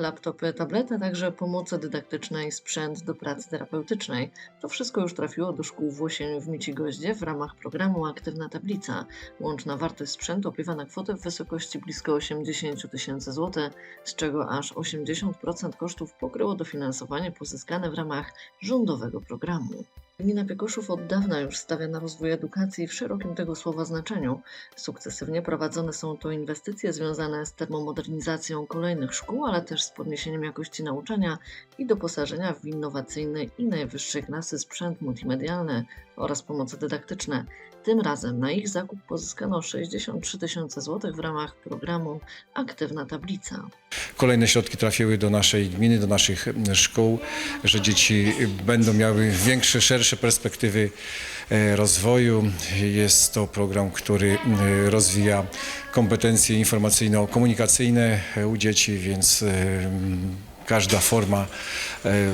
laptopy, tablety, także pomoce dydaktyczne i sprzęt do pracy terapeutycznej. To wszystko już trafiło do szkół w Łosieniu w Micigoździe w ramach programu Aktywna Tablica. Łączna wartość sprzętu opiewa na kwotę w wysokości blisko 80 tysięcy złotych, z czego aż 80% kosztów pokryło dofinansowanie pozyskane w ramach rządowego programu. Gmina Piekoszów od dawna już stawia na rozwój edukacji w szerokim tego słowa znaczeniu. Sukcesywnie prowadzone są to inwestycje związane z termomodernizacją kolejnych szkół, ale też z podniesieniem jakości nauczania i doposażenia w innowacyjny i najwyższej klasy sprzęt multimedialny oraz pomoce dydaktyczne. Tym razem na ich zakup pozyskano 63 tysiące złotych w ramach programu Aktywna Tablica. Kolejne środki trafiły do naszej gminy, do naszych mm, szkół, że dzieci będą miały większe, szersze perspektywy e, rozwoju. Jest to program, który mm, rozwija kompetencje informacyjno-komunikacyjne u dzieci, więc e, każda forma e,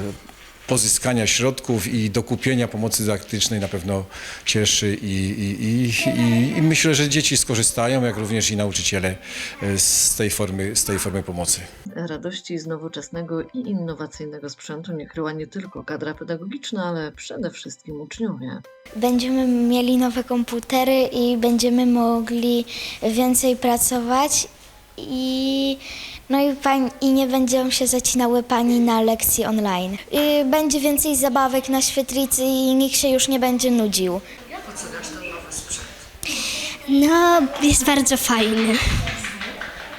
pozyskania środków i dokupienia pomocy dydaktycznej na pewno cieszy i, i, i, i, i myślę, że dzieci skorzystają, jak również i nauczyciele e, z tej formy, z tej formy pomocy. Radości z nowoczesnego i innowacyjnego sprzętu nie kryła nie tylko kadra pedagogiczna, ale przede wszystkim uczniowie. Będziemy mieli nowe komputery i będziemy mogli więcej pracować i, no i, pań, i nie będą się zacinały pani na lekcji online. I będzie więcej zabawek na świetlicy i nikt się już nie będzie nudził. No, jest bardzo fajny.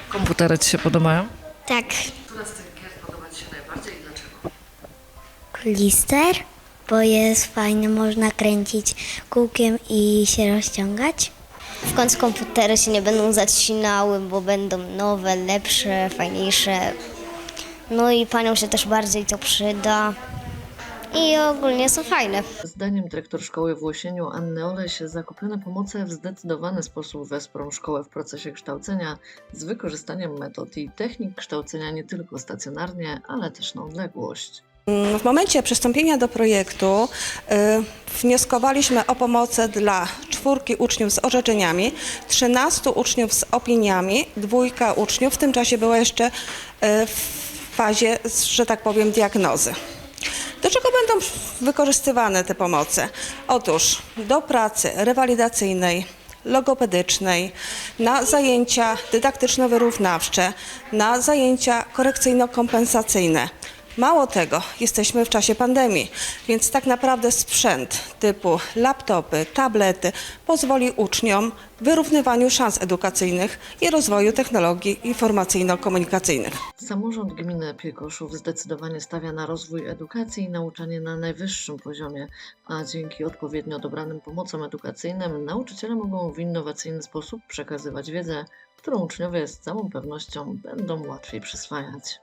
Komputery Ci się podobają? Tak. Która z tych gier podoba Ci się najbardziej i dlaczego? Klister, bo jest fajny, można kręcić kółkiem i się rozciągać. W końcu komputery się nie będą zacinały, bo będą nowe, lepsze, fajniejsze. No i paniom się też bardziej to przyda. I ogólnie są fajne. Zdaniem dyrektor szkoły w Łosieniu Anny Oleś zakupione pomoce w zdecydowany sposób wesprą szkołę w procesie kształcenia z wykorzystaniem metod i technik kształcenia nie tylko stacjonarnie, ale też na odległość. W momencie przystąpienia do projektu y, wnioskowaliśmy o pomoc dla czwórki uczniów z orzeczeniami, 13 uczniów z opiniami, dwójka uczniów w tym czasie była jeszcze y, w fazie, że tak powiem, diagnozy. Do czego będą wykorzystywane te pomoce? Otóż do pracy rewalidacyjnej, logopedycznej, na zajęcia dydaktyczno-wyrównawcze, na zajęcia korekcyjno-kompensacyjne. Mało tego, jesteśmy w czasie pandemii, więc tak naprawdę sprzęt typu laptopy, tablety pozwoli uczniom w wyrównywaniu szans edukacyjnych i rozwoju technologii informacyjno-komunikacyjnych. Samorząd gminy Piekoszów zdecydowanie stawia na rozwój edukacji i nauczanie na najwyższym poziomie, a dzięki odpowiednio dobranym pomocom edukacyjnym nauczyciele mogą w innowacyjny sposób przekazywać wiedzę, którą uczniowie z całą pewnością będą łatwiej przyswajać.